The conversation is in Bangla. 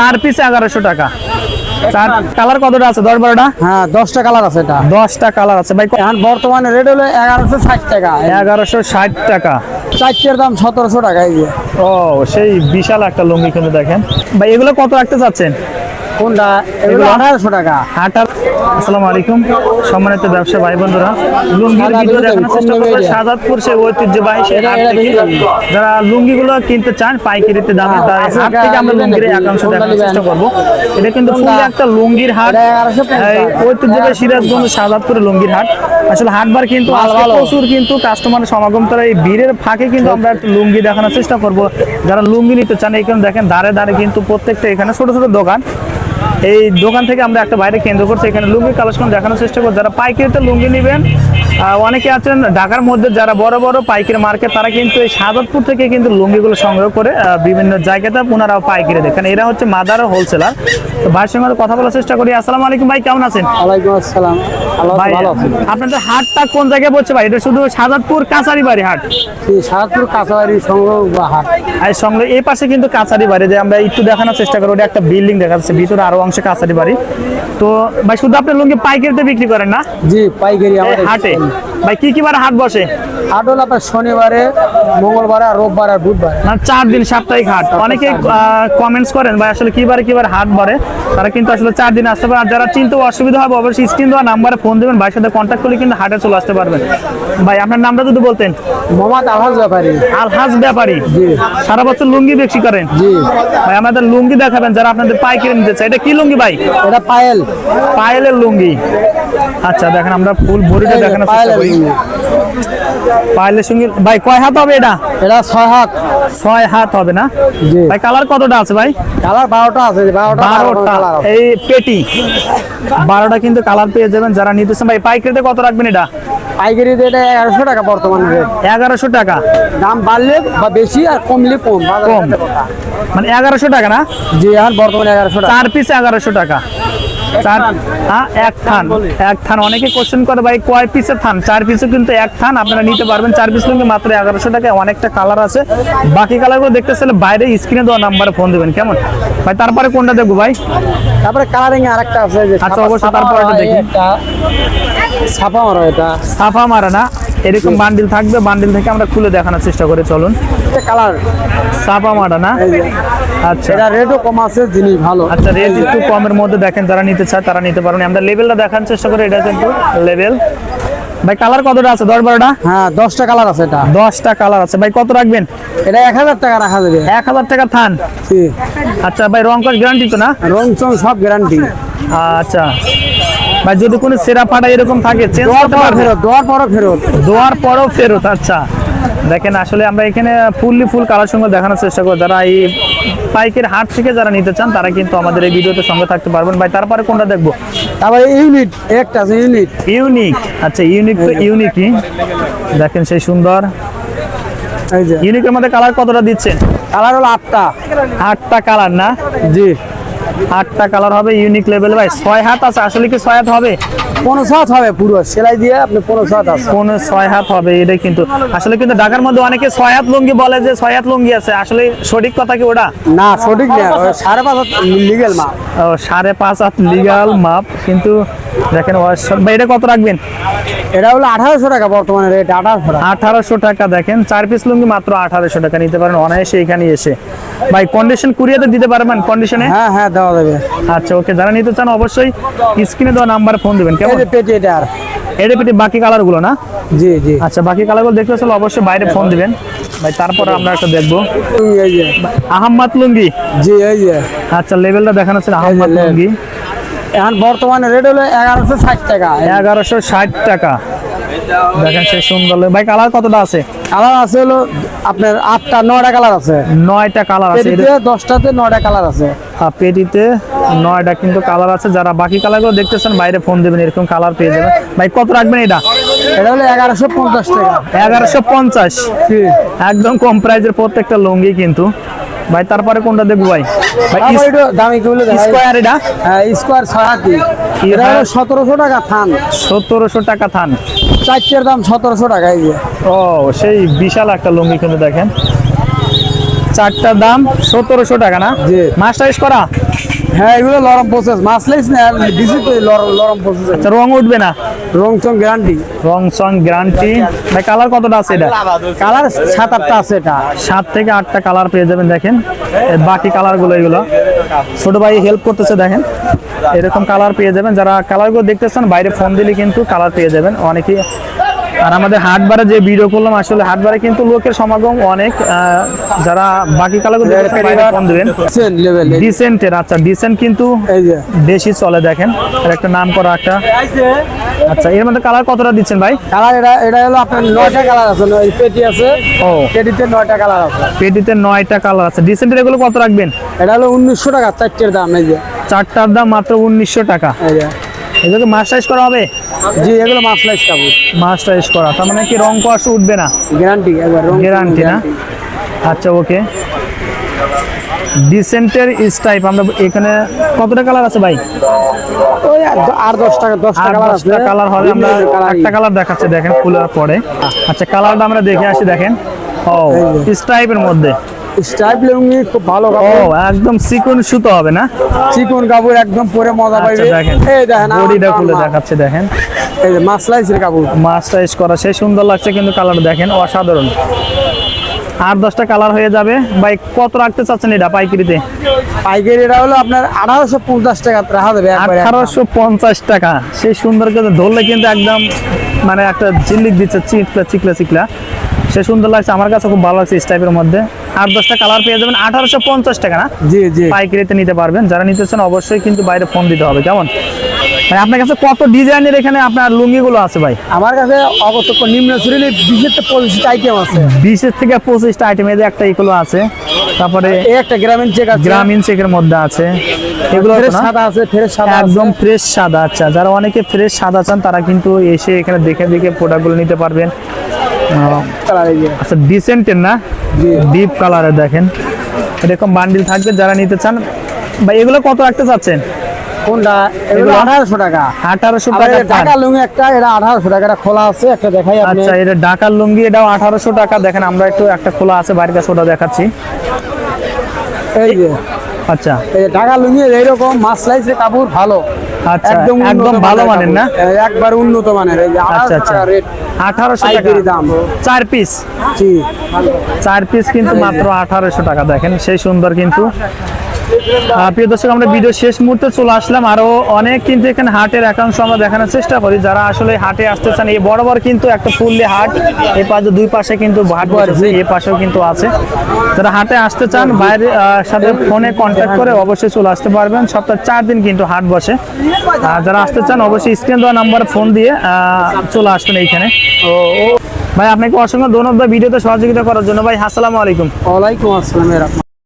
চার পিস এগারোশো টাকা। চার কালার কতটা আছে? দশ বারোটা? হ্যাঁ দশটা কালার আছে এটা। দশটা কালার আছে। ভাই এখন বর্তমানে রেট হলো এগারোশো ষাট টাকা। এগারোশো ষাট টাকা। চারটের দাম সতেরোশো টাকা এই ও সেই বিশাল একটা লুঙ্গি কিন্তু দেখেন। ভাই এগুলো কত রাখতে চাচ্ছেন? কোনটা? এগুলো? আঠারোশো টাকা। হাটার আসসালামু আলাইকুম। সম্মানিত ব্যবসা ভাই বন্ধুরা লুঙ্গির ভিডিও লুঙ্গি, দেখানোর চেষ্টা করব। দামে শাহজাদপুর সে ঐতিহ্যবাহী সেই হাট থেকে যারা লুঙ্গিগুলো কিনতে চান পাইকারিতে দামে হ্যাঁ, তার হাট থেকে আমরা লুঙ্গির একাংশ দেখানোর চেষ্টা করব। এটা কিন্তু ফুল একটা লুঙ্গির হাট। এটা 1150 এই ঐতিহ্যবাহী সিরাজগঞ্জ শাহজাদপুরের লুঙ্গির হাট। আসলে হাটবার কিন্তু প্রচুর কিন্তু কাস্টমার সমাগম তারা এই ভিড়ের ফাঁকে কিন্তু আমরা একটু লুঙ্গি দেখানোর চেষ্টা করব। যারা লুঙ্গি নিতে চান এখানে দেখেন দাঁড়ে দাঁড়ে কিন্তু প্রত্যেকটা এখানে ছোট ছোট দোকান। এই দোকান থেকে আমরা একটা বাইরে কেন্দ্র করছি। এখানে লুঙ্গি কালেকশন দেখানোর চেষ্টা করছি যারা পাইকিরিতে লুঙ্গি নেবেন অনেকে আছেন ঢাকার মধ্যে, যারা বড় বড় পাইকারি মার্কেট, তারা কিন্তু এই সাদতপুর থেকে কিন্তু লুঙ্গিগুলো সংগ্রহ করে বিভিন্ন জায়গাতে ওনারা পাইকিরি দেখেন। এরা হচ্ছে মাদার হোলসেলার। ভাইয়ের সঙ্গে কথা বলার চেষ্টা করি। আসসালামু আলাইকুম ভাই কেমন আছেন? ওয়ালাইকুম আসসালাম। ভাই আপনাদের হাটটা কোন জায়গায় পড়ছে ভাই? এটা শুধু সাজাদপুর কাঁচারি বাড়ি হাট সাতপুর কাঁচাবাড়ি সংগ্রহ বা হাট। আর সঙ্গে এই পাশে কিন্তু কাঁচারি বাড়ি যে আমরা একটু দেখানোর চেষ্টা করি ওটা একটা বিল্ডিং দেখা যাচ্ছে ভিতরে আরও অংশে কাঁচারি বাড়ি তো ভাই শুধু আপনি লুঙ্গি পাইকারিতে বিক্রি করেন না? জি পাইকারি হাটে? ভাই কি কি বার হাট বসে? হাট হলো আপনার শনিবারে মঙ্গলবারে আর রোববার আর বুধবার। মানে চার দিন সাপ্তাহিক হাট। অনেকে কমেন্টস করেন ভাই আসলে কিবারে কিবার হাট ভরে তারা কিন্তু আসলে চার দিন আসতে পারে। আর যারা চিনতে অসুবিধা হবে অবশ্যই স্ক্রিন দেওয়া নাম্বারে ফোন দেবেন। ভাইয়ের সাথে কন্ট্যাক্ট করলে কিন্তু হাটে চলে আসতে পারবেন। ভাই আপনার নামটা যদি বলতেন। মোহাম্মদ আলহাজ ব্যাপারী। আলহাজ ব্যাপারী। সারা বছর লুঙ্গি বিক্রি করেন। জি। ভাই আমাদের লুঙ্গি দেখাবেন যারা আপনাদের পাইকারি নিতে চায়। এটা কি লুঙ্গি ভাই? এটা পায়েল। পায়েলের লুঙ্গি। আচ্ছা দেখেন আমরা ফুল যে দেখানোর চেষ্টা করি। পায়েলের সঙ্গে ভাই কয় হাত হবে এটা? এটা ছয় হাত। ছয় হাত হবে না? ভাই কালার কতটা আছে ভাই? কালার বারোটা আছে বারোটা। এই পেটি। বারোটা কিন্তু কালার পেয়ে যাবেন যারা নিতেছেন। ভাই পাইকারিতে কত রাখবেন এটা? পাইকারি রেট এগারোশো টাকা বর্তমান রেট। এগারোশো টাকা। দাম বাড়লে বা বেশি আর কমলে কম। কম। মানে এগারোশো টাকা না? জি এখন বর্তমানে এগারোশো টাকা। চার পিস এগারোশো টাকা। চার হ্যাঁ এক থান। এক থান। অনেকে কোশ্চেন করে ভাই কয় পিসের থান? চার পিসে কিন্তু এক থান। আপনারা নিতে পারবেন। চার পিস কিন্তু মাত্র এগারোশো টাকায় অনেকটা কালার আছে। বাকি কালারগুলো দেখতে চাইলে বাইরে স্ক্রিনে দেওয়া নাম্বারে ফোন দেবেন। কেমন? ভাই তারপরে কোনটা দেখব ভাই? তারপরে কালারিং আর একটা আছে আচ্ছা, ছাপা- অবশ্যই তারপরে দেখি। ছাপা মারা এটা। সাফা মারা না? এরকম বান্ডিল থাকবে বান্ডিল থেকে আমরা খুলে দেখানোর চেষ্টা করে চলুন। কালার সাফা মারা না? আচ্ছা। এটা রেটও কম আছে জিনিস ভালো। আচ্ছা রেট একটু কমের মধ্যে দেখেন যারা নিতে চায় তারা নিতে পারেন। আমরা লেভেলটা দেখানোর চেষ্টা করি এটা কিন্তু লেভেল ভাই কালার কতটা আছে? দশ বারোটা? হ্যাঁ দশটা কালার আছে এটা। দশটা কালার আছে। ভাই কত রাখবেন? এটা এক হাজার টাকা রাখা যাবে। এক হাজার টাকা থান? আচ্ছা ভাই রং কস গ্যারান্টি তো না? রং চং সব গ্যারান্টি আচ্ছা। ভাই যদি কোনো সেরা ফাটা এরকম থাকে চেঞ্জ করতে পারবে। দোয়ার পরও ফেরত। দোয়ার পরও ফেরত আচ্ছা। দেখেন আসলে আমরা এখানে ফুললি ফুল কালার সঙ্গে দেখানোর চেষ্টা করব। যারা এই পাইকের হাট থেকে যারা নিতে চান তারা কিন্তু আমাদের এই ভিডিওতে সঙ্গে থাকতে পারবেন। ভাই তারপরে কোনটা দেখব? তারপরে ইউনিট একটা আছে ইউনিট ইউনিক আচ্ছা ইউনিক তো ইউনিকই। দেখেন সেই সুন্দর। ইউনিকের মধ্যে কালার কতটা দিচ্ছেন? কালার হলো আটটা। আটটা কালার না? জি। আটটা কালার হবে ইউনিক লেভেল ভাই ছয় হাত আছে আসলে কি ছয় হাত হবে? পনেরো হবে পুরো সেলাই দিয়ে আপনি পনেরো সাত আছে। কোন ছয় হাত হবে এটা কিন্তু আসলে কিন্তু ঢাকার মধ্যে অনেকে ছয় হাত লুঙ্গি বলে যে ছয় হাত লুঙ্গি আছে আসলে সঠিক কথা কি ওটা? না সঠিক না সাড়ে পাঁচ লিগেল মা ও, সাড়ে পাঁচ হাত লিগাল মাপ কিন্তু দেখেন এটা কত রাখবেন? এটা হলো আঠারোশো টাকা বর্তমানে রেট আঠারোশো টাকা। আঠারোশো টাকা দেখেন চার পিস লুঙ্গি মাত্র আঠারোশো টাকা নিতে পারেন অনায়াসে এখানে এসে। ভাই কন্ডিশন কুরিয়াতে দিতে পারবেন কন্ডিশনে হ্যাঁ হ্যাঁ দেওয়া যাবে। আচ্ছা ওকে যারা নিতে চান অবশ্যই স্ক্রিনে দেওয়া নাম্বারে ফোন দিবেন কেমন? পেটি এটা আর। এটা পেটে বাকি কালারগুলো না? জি জি। আচ্ছা বাকি কালারগুলো দেখতে চাইলে অবশ্যই বাইরে ফোন দিবেন। ভাই তারপরে আমরা একটা দেখব। আহম্মদ লুঙ্গি? জি এই যে। আচ্ছা লেভেলটা দেখানো ছিল আহম্মদ লুঙ্গি। এখন বর্তমানে রেট হলো এগারোশো ষাট টাকা। এগারোশো ষাট টাকা। দেখেন সেই সুন্দর ভাই কালার কতটা আছে? কালার আছে হলো আপনার আটটা নয়টা কালার আছে। নয়টা কালার আছে। দশটাতে নয়টা কালার আছে। পেটিতে নয়টা কিন্তু কালার আছে। যারা বাকি কালারগুলো দেখতেছেন বাইরে ফোন দেবেন এরকম কালার পেয়ে যাবেন। ভাই কত রাখবেন এটা? এটা হলো এগারোশো পঞ্চাশ টাকা। এগারোশো পঞ্চাশ। একদম কম প্রাইজের প্রত্যেকটা লুঙ্গি কিন্তু। ভাই তারপরে কোনটা দেখব ভাই? দামি গুলো স্কোয়ার এটা? স্কোয়ার ছয় হাতি এটা হলো সতেরোশো টাকা থান। সতেরোশো টাকা থান। চারটের দাম সতেরোশো টাকা এই যে। ও সেই বিশাল একটা লুঙ্গি কিন্তু দেখেন। চারটার দাম সতেরোশো টাকা না? জি। মাছ টাইস করা? হ্যাঁ এগুলো লরম প্রসেস মাছ লাইস না লরম লরম প্রসেস আচ্ছা রং উঠবে না? রং চং গ্যারান্টি। রং চং গ্যারান্টি। ভাই, কালার কতটা আছে এটা? কালার সাত আটটা আছে এটা। সাত থেকে আটটা কালার পেয়ে যাবেন, দেখেন। বাকি কালারগুলো এগুলো। ছোট ভাই হেল্প করতেছে, দেখেন। এরকম কালার পেয়ে যাবেন। যারা কালারগুলো দেখতেছেন বাইরে ফোন দিলে কিন্তু কালার পেয়ে যাবেন। অনেকেই আর আমাদের হাট বারে যে ভিডিও করলাম আসলে হাট বারে কিন্তু লোকের সমাগম অনেক যারা বাকি কালারগুলো দেখতেছেন বাইরে ফোন দিবেন। লেভেল ডিসেন্টের আচ্ছা ডিসেন্ট কিন্তু বেশি চলে দেখেন। আর একটা নাম করা একটা। আচ্ছা এর মধ্যে কালার কতটা দিচ্ছেন ভাই? কালার এটা এটা হলো আপনার নয়টা কালার আছে পেটি আছে ও। পেটিতে নয়টা কালার আছে। পেটিতে নয়টা কালার আছে। ডিসেন্টের এগুলো কত রাখবেন? এটা হলো উনিশশো টাকা চারটের দাম এই যে। চারটার দাম মাত্র উনিশশো টাকা। এগুলোকে মাছ টাইস করা হবে? জি এগুলো কাপড় মাছ টাইস করা। তার মানে কি রং কষ উঠবে না? গ্যারান্টি একবার রং গ্যারান্টি না? আচ্ছা ওকে ডিসেন্টের টাইপ আমরা এখানে কতটা কালার আছে ভাই? ওই আর- দশ টাকা দশটা আট কালার আছে। কালার হবে আমরা একটা কালার দেখাচ্ছে দেখেন খোলার পরে। আচ্ছা কালারটা আমরা দেখে আসি দেখেন। ও স্টাইপের মধ্যে। স্টাইপ লুঙ্গি খুব ভালো ও কাপড়। একদম চিকন সুতো হবে না? চিকন কাপড় একদম পরে মজা আচ্ছা পাইবে। দেখেন। এই দেখেন বডিটা খুলে দেখাচ্ছে দেখেন। এই যে মাছ লাইসের কাপড়। টাইস করা সে সুন্দর লাগছে কিন্তু কালার দেখেন অসাধারণ। আর দশটা কালার হয়ে যাবে। ভাই কত রাখতে চাচ্ছেন এটা পাইকারিতে? পাইকারি এটা হলো আপনার আঠারোশো পঞ্চাশ টাকা রাখা দেবে একবারে আঠারোশো পঞ্চাশ টাকা। সেই সুন্দর করে ধরলে কিন্তু একদম মানে একটা ঝিল্লিক দিচ্ছে চিকলা চিকলা চিকলা। সে সুন্দর লাগছে আমার কাছে খুব ভালো লাগছে এই টাইপের মধ্যে। আট দশটা কালার পেয়ে যাবেন। আঠারোশো পঞ্চাশ টাকা না? জি জি। পাইকারিতে নিতে পারবেন। যারা নিতে চান অবশ্যই কিন্তু বাইরে ফোন দিতে হবে। কেমন? ভাই আপনার কাছে কত ডিজাইনের এখানে আপনার লুঙ্গিগুলো আছে ভাই? আমার কাছে অবশ্য নিম্ন শ্রেণি বিশেষ পঁচিশটা আইটেম আছে। বিশের থেকে পঁচিশটা আইটেম এদের একটা এগুলো আছে। তারপরে একটা গ্রামীণ চেক আছে। গ্রামীণ চেকের মধ্যে আছে। এগুলো? সাদা আছে ফ্রেশ সাদা একদম ফ্রেশ সাদা। আচ্ছা যারা অনেকে ফ্রেশ সাদা চান তারা কিন্তু এসে এখানে দেখে দেখে প্রোডাক্টগুলো নিতে পারবেন। আচ্ছা ডিসেন্টের না? ডিপ কালারে দেখেন। এরকম বান্ডিল থাকবে যারা নিতে চান ভাই এগুলো কত রাখতে চাচ্ছেন? কোনটা? এগুলো এগুলো? আঠারোশো টাকা। ঢাকা লুঙ্গি একটা এটা টাকা খোলা আছে একটা দেখাই আপনি। আচ্ছা এটা লুঙ্গি এটাও আঠারোশো টাকা। দেখেন আমরা একটু একটা খোলা আছে বাড়ির কাছে ওটা দেখাচ্ছি। এই যে। আচ্ছা। এই ঢাকা লুঙ্গি এইরকম মাছ লাইসের কাপড় ভালো। একদম একদম উন্নত ভালো মানের না? একবার উন্নত মানের আচ্ছা আচ্ছা। আঠারোশো টাকা। দাম। চার পিস জি। চার পিস কিন্তু মাত্র আঠারোশো টাকা দেখেন সেই সুন্দর কিন্তু প্রিয় দর্শক, আমরা ভিডিও শেষ মুহূর্তে চলে আসলাম। আরও অনেক কিন্তু এখানে হাটের একাংশ আমরা দেখানোর চেষ্টা করি। যারা আসলে হাটে আসতে চান, এই বড় বড় কিন্তু একটা ফুললি হাট, এই পাশে দুই পাশে কিন্তু হাট বসেছে এই পাশেও কিন্তু আছে। যারা হাটে আসতে চান, বাইরে সাথে ফোনে কন্ট্যাক্ট করে অবশ্যই চলে আসতে পারবেন। সপ্তাহে চার দিন কিন্তু হাট বসে। আর যারা আসতে চান, অবশ্যই স্ক্রিন দেওয়া নাম্বারে ফোন দিয়ে চলে আসবেন এইখানে। ভাই, আপনাকে অসংখ্য ধন্যবাদ ভিডিওতে সহযোগিতা করার জন্য। ভাই, আসসালামু আলাইকুম। ওয়ালাইকুম আসসালাম